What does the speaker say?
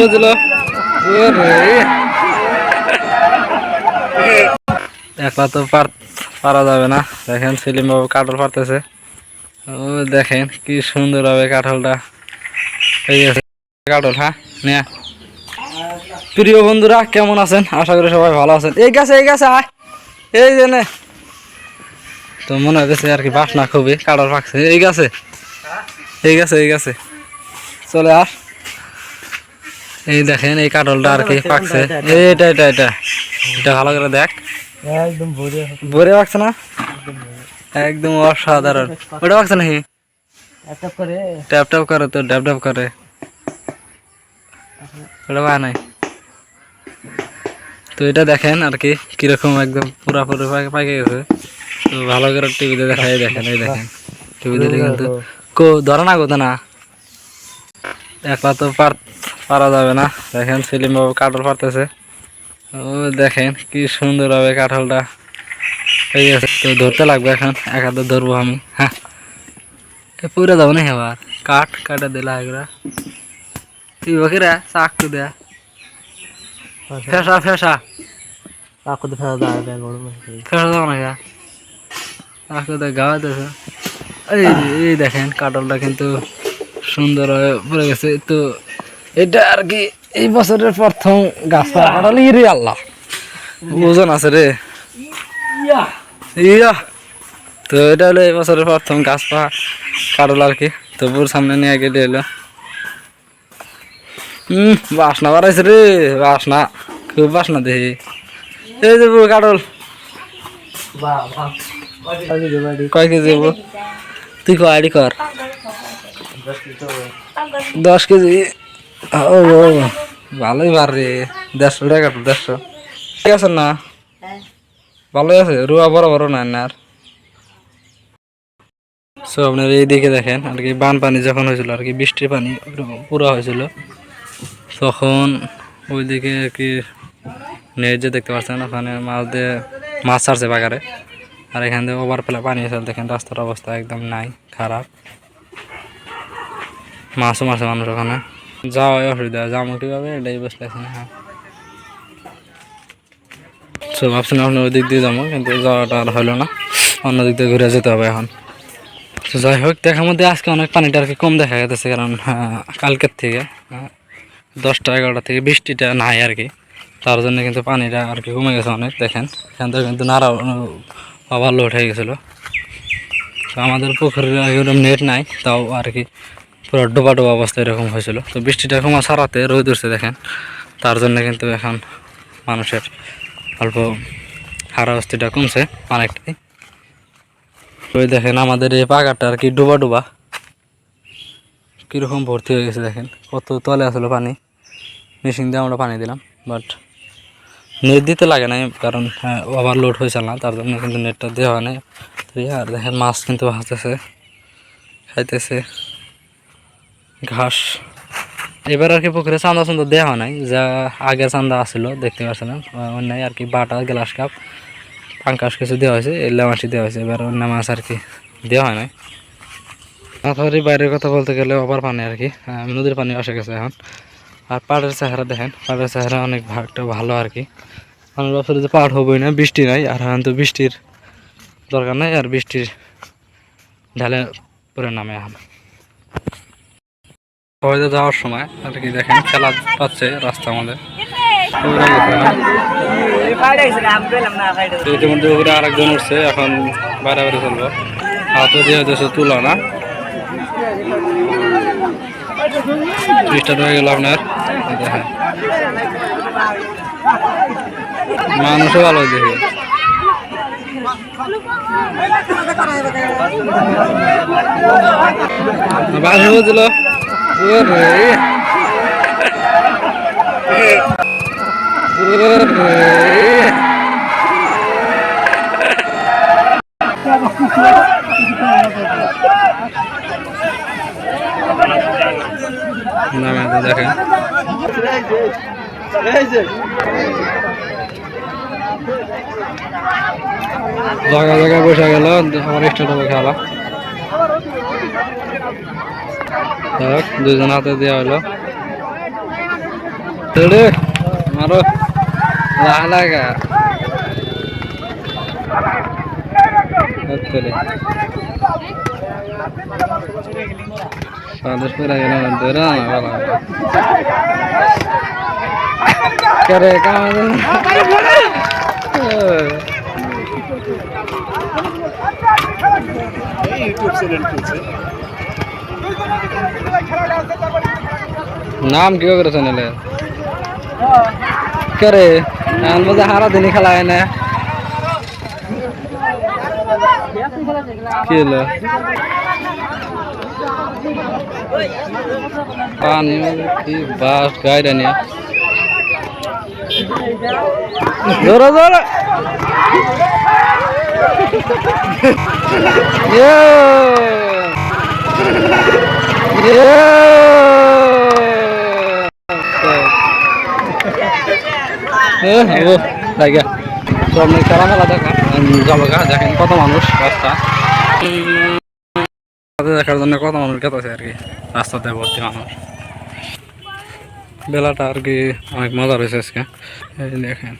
বুঝলো? একলা তো পার পারা যাবে না। দেখেন সেলিম বাবু কাঠল পারতেছে ও দেখেন কি সুন্দর হবে কাঁঠালটা। কাঠল হ্যাঁ? নিয়ে। প্রিয় বন্ধুরা, কেমন আছেন? আশা করি সবাই ভালো আছেন। এই গাছে এই গাছে এই যে তো মনে হয়েছে আর কি বাসনা খুবই, কাঠল পাকছে। এই গাছে। এই গাছে এই গাছে। চলে আস। এই দেখেন এই কাঠলটা আর কি পাকছে। এইটা এটা এটা এটা ভালো করে দেখ। একদম ভরে পাকছে না? একদম অসাধারণ। ওটা পাকছে নাকি? ট্যাপ ট্যাপ করে। তো ড্যাপ ড্যাপ করে। ওটা পায় নাই তো এটা দেখেন আর কি কীরকম একদম পুরাপুরি পাকে গেছে। তো ভালো করে টিভিতে দেখা এই দেখেন এই দেখেন। টিভিতে কিন্তু কো ধরে না কোথা না। একলা তো পার পারা যাবে না। দেখেন সেলিম বাবু কাঠল পারতেছে ও দেখেন কি সুন্দর হবে কাঁঠালটা। এই আছে তো ধরতে লাগবে এখন এক হাতে ধরবো আমি। হ্যাঁ। পুরে যাব না এবার কাঠ কাটা দিলা এগুলা। তুই ওকে রে চাকু দেয়া ফেসা ফেসা। কাকু তো ফেসা যাব না চাকু গাওয়া দেছে। এই এই দেখেন কাটলটা কিন্তু সুন্দর হয়ে পড়ে গেছে। তো এটা আর কি এই বছরের প্রথম গাছ পাড়া কাটাল রে আল্লাহ। ওজন আছে রে ইয়া। তো এটা হলো এই বছরের প্রথম গাছ পা কাটল আর কি। তো পুর সামনে নিয়ে গেলে এলো। হম বাসনা বাড়াইছে রে বাসনা। খুব বাসনা দেখি। এই যে পুরো কাটল। কয় কেজি তুই কয় আইডি কর? দশ কেজি। ও ভালোই বার রে দেড়শো টাকা তো দেড়শো। ঠিক আছে না? ভালোই আছে রুয়া বড় বড় না না আর। সো আপনার এইদিকে দেখেন আর কি বানপানি যখন হয়েছিল আর কি বৃষ্টির পানি পুরো হয়েছিল। তখন ওইদিকে আর কি নেট যে দেখতে পাচ্ছেন ওখানে মাছ দিয়ে মাছ ছাড়ছে বাগারে। আর এখান থেকে ওভার ফেলা পানি এসে দেখেন রাস্তার অবস্থা একদম নাই খারাপ। মাছও মাছে মানুষ ওখানে। যাওয়াই অসুবিধা যাব কীভাবে এটাই না হ্যাঁ। সো ভাবছিলাম আপনার ওই দিক দিয়ে যাব কিন্তু যাওয়াটা আর হলো না। অন্য দিক দিয়ে ঘুরে যেতে হবে এখন। তো যাই হোক দেখার মধ্যে আজকে অনেক পানিটা আর কি কম দেখা গেছে কারণ আহ, কালকের থেকে দশটা এগারোটা থেকে বৃষ্টিটা নাই আর কি। তার জন্য কিন্তু পানিটা আর কি কমে গেছে অনেক দেখেন। এখান থেকে কিন্তু নাড়া লোড হয়ে গেছিল। তো আমাদের পুকুরের নেট নাই তাও আর কি পুরো ডোবা ডোবা অবস্থা এরকম হয়েছিল। তো বৃষ্টিটা কমা সারাতে রোদ উঠছে দেখেন। তার জন্য কিন্তু এখন মানুষের অল্প হারাবস্তিটা কমছে অনেকটাই। ওই দেখেন আমাদের এই পাকাটা আর কি ডোবা ডোবা কীরকম ভর্তি হয়ে গেছে দেখেন। কত তলে আসলো পানি। মেশিন দিয়ে আমরা পানি দিলাম বাট নেট দিতে লাগে না কারণ ওভার লোড হয়েছে না, তার জন্য কিন্তু নেটটা দেওয়া নেই। আর দেখেন মাছ কিন্তু ভাসতেছে, খাইতেছে। ঘাস। এবার আর কি পুকুরে চান্দা চান্দা দেওয়া হয় নাই, যা আগে চান্দা আসছিল দেখতে পাচ্ছেন অন্যায় আর কি বাটা, গ্লাস কাপ, পাঙ্কাশ কিছু দেওয়া হয়েছে এল্লা মাছি দেওয়া হয়েছে, এবার অন্য মাছ আর কি দেওয়া হয় নাই। মাথারি বাইরের কথা বলতে গেলে আবার পানি আর কি নদীর পানি আসে গেছে এখন। আর পাড়ের চেহারা দেখেন, পাড়ের চেহারা অনেক ভাগটা ভালো আর কি। আমি ভাবছিল যে পাহাড় হবই না, বৃষ্টি নাই, আর এখন তো বৃষ্টির দরকার নাই, আর বৃষ্টির ঢালে পরে নামে এখন। হয়তো যাওয়ার সময় আর কি দেখেন খেলা পাচ্ছে রাস্তা আমাদের। ইতিমধ্যে উপরে আরেকজন উঠছে, এখন বাইরে বাইরে চলবো। হাতে দিয়ে হচ্ছে তুলো, না? হয়ে গেল আপনার। দেখেন। মানুষও ভালো দেখে। বাসে বুঝল নামে তো দেখেন জায়গা জায়গায় বসে গেল আমার হবে খেলা। দেখ দুজন হাতে দেওয়া হলো। তোড়ে মারো। লাহ লাগা সাদেশ পুরা গেল না ভালো করে কাম নাম কি করে চ্যানেলে করে বলতে হারা দিনই খেলা হয় না? কি হলো? গাড়ি নিয়ে জোরে জোরে lagi. Suami sekarang malah দেখা দেখেন কত মানুষ রাস্তা দেখার জন্য কত মানুষ গেছে আর কি রাস্তাতে ভর্তি মানুষ বেলাটা আর কি অনেক মজা রয়েছে আজকে এই দেখেন